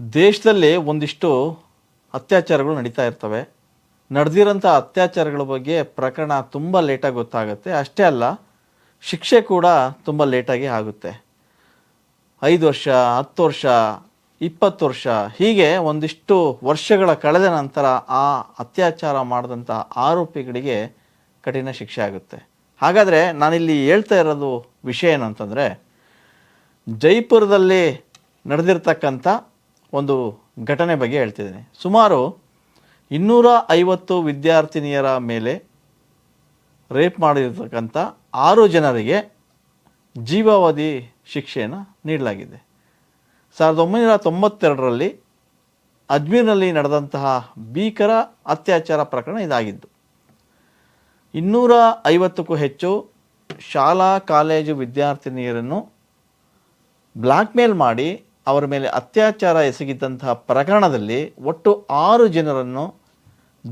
ದೇಶದಲ್ಲಿ ಒಂದಿಷ್ಟು ಅತ್ಯಾಚಾರಗಳು ನಡೀತಾ ಇರ್ತವೆ. ನಡೆದಿರೋಂಥ ಅತ್ಯಾಚಾರಗಳ ಬಗ್ಗೆ ಪ್ರಕರಣ ತುಂಬ ಲೇಟಾಗಿ ಗೊತ್ತಾಗುತ್ತೆ. ಅಷ್ಟೇ ಅಲ್ಲ, ಶಿಕ್ಷೆ ಕೂಡ ತುಂಬ ಲೇಟಾಗಿ ಆಗುತ್ತೆ. ಐದು ವರ್ಷ, ಹತ್ತು ವರ್ಷ, ಇಪ್ಪತ್ತು ವರ್ಷ, ಹೀಗೆ ಒಂದಿಷ್ಟು ವರ್ಷಗಳ ಕಳೆದ ನಂತರ ಆ ಅತ್ಯಾಚಾರ ಮಾಡಿದಂಥ ಆರೋಪಿಗಳಿಗೆ ಕಠಿಣ ಶಿಕ್ಷೆ ಆಗುತ್ತೆ. ಹಾಗಾದರೆ ನಾನಿಲ್ಲಿ ಹೇಳ್ತಾ ಇರೋದು ವಿಷಯ ಏನು ಅಂತಂದರೆ ಜೈಪುರದಲ್ಲಿ ನಡೆದಿರ್ತಕ್ಕಂಥ ಒಂದು ಘಟನೆ ಬಗ್ಗೆ ಹೇಳ್ತಿದ್ದೀನಿ. ಸುಮಾರು ಇನ್ನೂರ ಐವತ್ತು ವಿದ್ಯಾರ್ಥಿನಿಯರ ಮೇಲೆ ರೇಪ್ ಮಾಡಿರ್ತಕ್ಕಂಥ ಆರು ಜನರಿಗೆ ಜೀವಾವಧಿ ಶಿಕ್ಷೆಯನ್ನು ನೀಡಲಾಗಿದೆ. ಸಾವಿರದ ಒಂಬೈನೂರ ತೊಂಬತ್ತೆರಡರಲ್ಲಿ ಅಜ್ಮೀರ್ನಲ್ಲಿ ನಡೆದಂತಹ ಭೀಕರ ಅತ್ಯಾಚಾರ ಪ್ರಕರಣ ಇದಾಗಿದ್ದು ಇನ್ನೂರ ಐವತ್ತಕ್ಕೂ ಹೆಚ್ಚು ಶಾಲಾ ಕಾಲೇಜು ವಿದ್ಯಾರ್ಥಿನಿಯರನ್ನು ಬ್ಲ್ಯಾಕ್ಮೇಲ್ ಮಾಡಿ ಅವರ ಮೇಲೆ ಅತ್ಯಾಚಾರ ಎಸಗಿದ್ದಂತಹ ಪ್ರಕರಣದಲ್ಲಿ ಒಟ್ಟು ಆರು ಜನರನ್ನು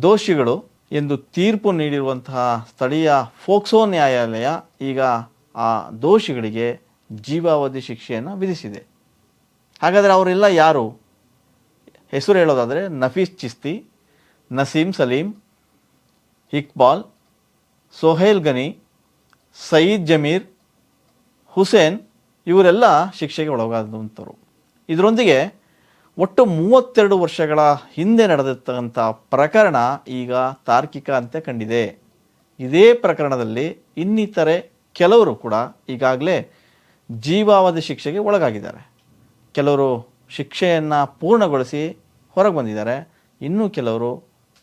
ದೋಷಿಗಳು ಎಂದು ತೀರ್ಪು ನೀಡಿರುವಂತಹ ಸ್ಥಳೀಯ ಫೋಕ್ಸೋ ನ್ಯಾಯಾಲಯ ಈಗ ಆ ದೋಷಿಗಳಿಗೆ ಜೀವಾವಧಿ ಶಿಕ್ಷೆಯನ್ನು ವಿಧಿಸಿದೆ. ಹಾಗಾದರೆ ಅವರೆಲ್ಲ ಯಾರು? ಹೆಸರು ಹೇಳೋದಾದರೆ ನಫೀಸ್ ಚಿಸ್ತಿ ನಸೀಂ ಸಲೀಂ ಇಕ್ಬಾಲ್, ಸೊಹೇಲ್ ಗನಿ, ಸಯೀದ್ ಜಮೀರ್, ಹುಸೇನ್ ಇವರೆಲ್ಲ ಶಿಕ್ಷೆಗೆ ಒಳಗಾದಂಥವ್ರು ಇದರೊಂದಿಗೆ ಒಟ್ಟು ಮೂವತ್ತೆರಡು ವರ್ಷಗಳ ಹಿಂದೆ ನಡೆದಿರ್ತಕ್ಕಂಥ ಪ್ರಕರಣ ಈಗ ತಾರ್ಕಿಕ ಅಂತ ಕಂಡಿದೆ. ಇದೇ ಪ್ರಕರಣದಲ್ಲಿ ಇನ್ನಿತರೆ ಕೆಲವರು ಕೂಡ ಈಗಾಗಲೇ ಜೀವಾವಧಿ ಶಿಕ್ಷೆಗೆ ಒಳಗಾಗಿದ್ದಾರೆ. ಕೆಲವರು ಶಿಕ್ಷೆಯನ್ನು ಪೂರ್ಣಗೊಳಿಸಿ ಹೊರಗೆ ಬಂದಿದ್ದಾರೆ. ಇನ್ನೂ ಕೆಲವರು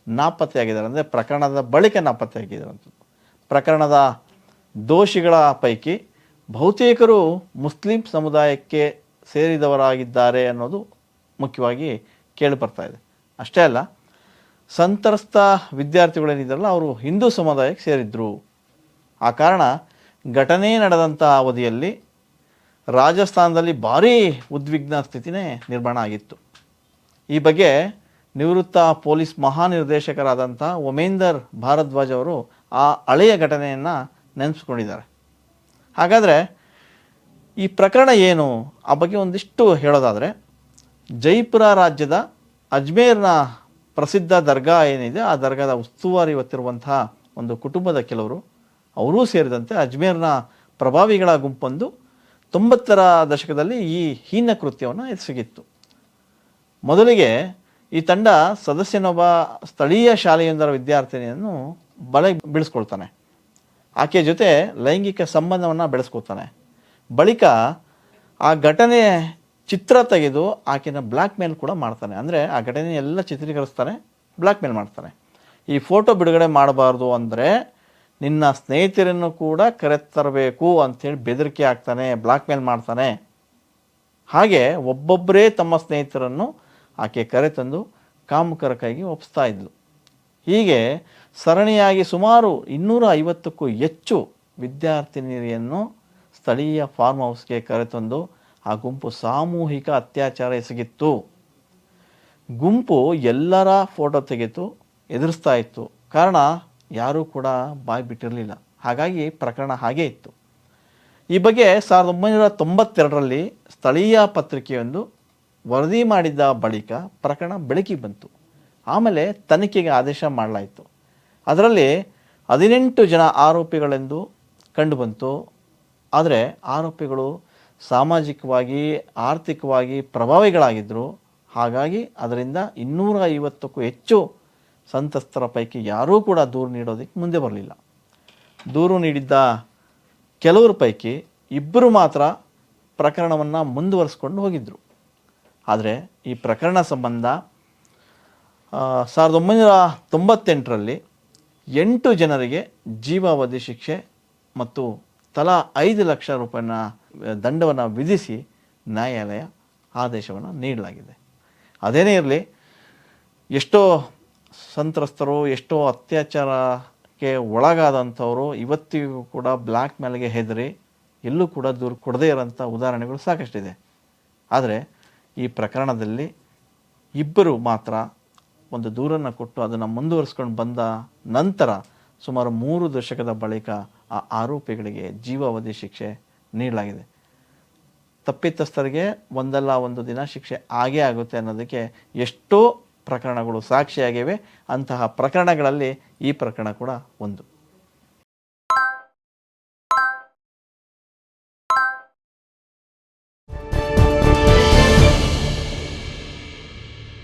ನಾಪತ್ತೆಯಾಗಿದ್ದಾರೆ. ಅಂದರೆ ಪ್ರಕರಣದ ಬಳಿಕ ನಾಪತ್ತೆಯಾಗಿದ್ದಾರೆ ಪ್ರಕರಣದ ದೋಷಿಗಳ ಪೈಕಿ ಬಹುತೇಕರು ಮುಸ್ಲಿಂ ಸಮುದಾಯಕ್ಕೆ ಸೇರಿದವರಾಗಿದ್ದಾರೆ ಅನ್ನೋದು ಮುಖ್ಯವಾಗಿ ಕೇಳಿಬರ್ತಾ ಇದೆ. ಅಷ್ಟೇ ಅಲ್ಲ, ಸಂತ್ರಸ್ತ ವಿದ್ಯಾರ್ಥಿಗಳೇನಿದ್ದಾರಲ್ಲ ಅವರು ಹಿಂದೂ ಸಮುದಾಯಕ್ಕೆ ಸೇರಿದ್ರು. ಆ ಕಾರಣ ಘಟನೆ ನಡೆದಂಥ ಅವಧಿಯಲ್ಲಿ ರಾಜಸ್ಥಾನದಲ್ಲಿ ಭಾರೀ ಉದ್ವಿಗ್ನ ಸ್ಥಿತಿನೇ ನಿರ್ಮಾಣ ಆಗಿತ್ತು. ಈ ಬಗ್ಗೆ ನಿವೃತ್ತ ಪೊಲೀಸ್ ಮಹಾನಿರ್ದೇಶಕರಾದಂಥ ಒಮೇಂದರ್ ಭಾರದ್ವಾಜ್ ಅವರು ಆ ಹಳೆಯ ಘಟನೆಯನ್ನು ನೆನೆಸ್ಕೊಂಡಿದ್ದಾರೆ. ಹಾಗಾದರೆ ಈ ಪ್ರಕರಣ ಏನು? ಆ ಬಗ್ಗೆ ಒಂದಿಷ್ಟು ಹೇಳೋದಾದರೆ, ಜೈಪುರ ರಾಜ್ಯದ ಅಜ್ಮೇರ್ನ ಪ್ರಸಿದ್ಧ ದರ್ಗಾ ಏನಿದೆ, ಆ ದರ್ಗಾದ ಉಸ್ತುವಾರಿ ಹೊತ್ತಿರುವಂತಹ ಒಂದು ಕುಟುಂಬದ ಕೆಲವರು, ಅವರೂ ಸೇರಿದಂತೆ ಅಜ್ಮೇರ್ನ ಪ್ರಭಾವಿಗಳ ಗುಂಪೊಂದು ತೊಂಬತ್ತರ ದಶಕದಲ್ಲಿ ಈ ಹೀನ ಕೃತ್ಯವನ್ನು ಎಸಗಿತ್ತು. ಮೊದಲಿಗೆ ಈ ತಂಡ ಸದಸ್ಯನೊಬ್ಬ ಸ್ಥಳೀಯ ಶಾಲೆಯೊಂದರ ವಿದ್ಯಾರ್ಥಿನಿಯನ್ನು ಬಳೆ ಬೀಳಿಸ್ಕೊಳ್ತಾನೆ. ಆಕೆಯ ಜೊತೆ ಲೈಂಗಿಕ ಸಂಬಂಧವನ್ನು ಬೆಳೆಸ್ಕೊಳ್ತಾನೆ. ಬಳಿಕ ಆ ಘಟನೆ ಚಿತ್ರ ತೆಗೆದು ಆಕೆನ ಬ್ಲ್ಯಾಕ್ ಮೇಲ್ ಕೂಡ ಮಾಡ್ತಾನೆ. ಅಂದರೆ ಆ ಘಟನೆ ಎಲ್ಲ ಚಿತ್ರೀಕರಿಸ್ತಾನೆ ಬ್ಲ್ಯಾಕ್ ಮೇಲ್ ಮಾಡ್ತಾನೆ. ಈ ಫೋಟೋ ಬಿಡುಗಡೆ ಮಾಡಬಾರ್ದು ಅಂದರೆ ನಿನ್ನ ಸ್ನೇಹಿತರನ್ನು ಕೂಡ ಕರೆತರಬೇಕು ಅಂಥೇಳಿ ಬೆದರಿಕೆ ಆಗ್ತಾನೆ ಬ್ಲ್ಯಾಕ್ ಮೇಲ್ ಮಾಡ್ತಾನೆ. ಹಾಗೆ ಒಬ್ಬೊಬ್ಬರೇ ತಮ್ಮ ಸ್ನೇಹಿತರನ್ನು ಆಕೆ ಕರೆತಂದು ಕಾಮುಕರ ಕೈಗೆ ಒಪ್ಪಿಸ್ತಾ ಇದ್ಲು. ಹೀಗೆ ಸರಣಿಯಾಗಿ ಸುಮಾರು ಇನ್ನೂರ ಐವತ್ತಕ್ಕೂ ಹೆಚ್ಚು ವಿದ್ಯಾರ್ಥಿನಿಯರನ್ನು ಸ್ಥಳೀಯ ಫಾರ್ಮ್ ಹೌಸ್ಗೆ ಕರೆತಂದು ಆ ಗುಂಪು ಸಾಮೂಹಿಕ ಅತ್ಯಾಚಾರ ಎಸಗಿತ್ತು. ಗುಂಪು ಎಲ್ಲರ ಫೋಟೋ ತೆಗೆದು ಎದುರಿಸ್ತಾ ಇತ್ತು. ಕಾರಣ ಯಾರೂ ಕೂಡ ಬಾಯಿ ಬಿಟ್ಟಿರಲಿಲ್ಲ. ಹಾಗಾಗಿ ಪ್ರಕರಣ ಹಾಗೇ ಇತ್ತು. ಈ ಬಗ್ಗೆ ಸಾವಿರದ ಒಂಬೈನೂರ ತೊಂಬತ್ತೆರಡರಲ್ಲಿ ಸ್ಥಳೀಯ ಪತ್ರಿಕೆಯೊಂದು ವರದಿ ಮಾಡಿದ್ದ ಬಳಿಕ ಪ್ರಕರಣ ಬೆಳಕಿಗೆ ಬಂತು. ಆಮೇಲೆ ತನಿಖೆಗೆ ಆದೇಶ ಮಾಡಲಾಯಿತು. ಅದರಲ್ಲಿ ಹದಿನೆಂಟು ಜನ ಆರೋಪಿಗಳೆಂದು ಕಂಡುಬಂತು. ಆದರೆ ಆರೋಪಿಗಳು ಸಾಮಾಜಿಕವಾಗಿ, ಆರ್ಥಿಕವಾಗಿ ಪ್ರಭಾವಿಗಳಾಗಿದ್ದರು ಹಾಗಾಗಿ ಅದರಿಂದ ಇನ್ನೂರ ಐವತ್ತಕ್ಕೂ ಹೆಚ್ಚು ಸಂತ್ರಸ್ತರ ಪೈಕಿ ಯಾರೂ ಕೂಡ ದೂರು ನೀಡೋದಕ್ಕೆ ಮುಂದೆ ಬರಲಿಲ್ಲ. ದೂರು ನೀಡಿದ್ದ ಕೆಲವರ ಪೈಕಿ ಇಬ್ಬರು ಮಾತ್ರ ಪ್ರಕರಣವನ್ನು ಮುಂದುವರಿಸ್ಕೊಂಡು ಹೋಗಿದ್ದರು ಆದರೆ ಈ ಪ್ರಕರಣ ಸಂಬಂಧ ಸಾವಿರದ ಒಂಬೈನೂರ ತೊಂಬತ್ತೆಂಟರಲ್ಲಿ ಎಂಟು ಜನರಿಗೆ ಜೀವಾವಧಿ ಶಿಕ್ಷೆ ಮತ್ತು ತಲಾ ಐದು ಲಕ್ಷ ರೂಪಾಯಿನ ದಂಡವನ್ನು ವಿಧಿಸಿ ನ್ಯಾಯಾಲಯ ಆದೇಶವನ್ನು ನೀಡಲಾಗಿದೆ. ಅದೇನೇ ಇರಲಿ, ಎಷ್ಟೋ ಸಂತ್ರಸ್ತರು, ಎಷ್ಟೋ ಅತ್ಯಾಚಾರಕ್ಕೆ ಒಳಗಾದಂಥವರು ಇವತ್ತಿಗೂ ಕೂಡ ಬ್ಲ್ಯಾಕ್ ಮೇಲ್ಗೆ ಹೆದರಿ, ಎಲ್ಲೂ ಕೂಡ ದೂರು ಕೊಡದೇ ಇರೋಂಥ ಉದಾಹರಣೆಗಳು ಸಾಕಷ್ಟಿದೆ. ಆದರೆ ಈ ಪ್ರಕರಣದಲ್ಲಿ ಇಬ್ಬರು ಮಾತ್ರ ಒಂದು ದೂರನ್ನು ಕೊಟ್ಟು ಅದನ್ನು ಮುಂದುವರಿಸ್ಕೊಂಡು ಬಂದ ನಂತರ ಸುಮಾರು ಮೂರು ದಶಕದ ಬಳಿಕ ಆ ಆರೋಪಿಗಳಿಗೆ ಜೀವಾವಧಿ ಶಿಕ್ಷೆ ನೀಡಲಾಗಿದೆ. ತಪ್ಪಿತಸ್ಥರಿಗೆ ಒಂದಲ್ಲ ಒಂದು ದಿನ ಶಿಕ್ಷೆ ಆಗೇ ಆಗುತ್ತೆ ಅನ್ನೋದಕ್ಕೆ ಎಷ್ಟೋ ಪ್ರಕರಣಗಳು ಸಾಕ್ಷಿಯಾಗಿವೆ. ಅಂತಹ ಪ್ರಕರಣಗಳಲ್ಲಿ ಈ ಪ್ರಕರಣ ಕೂಡ ಒಂದು.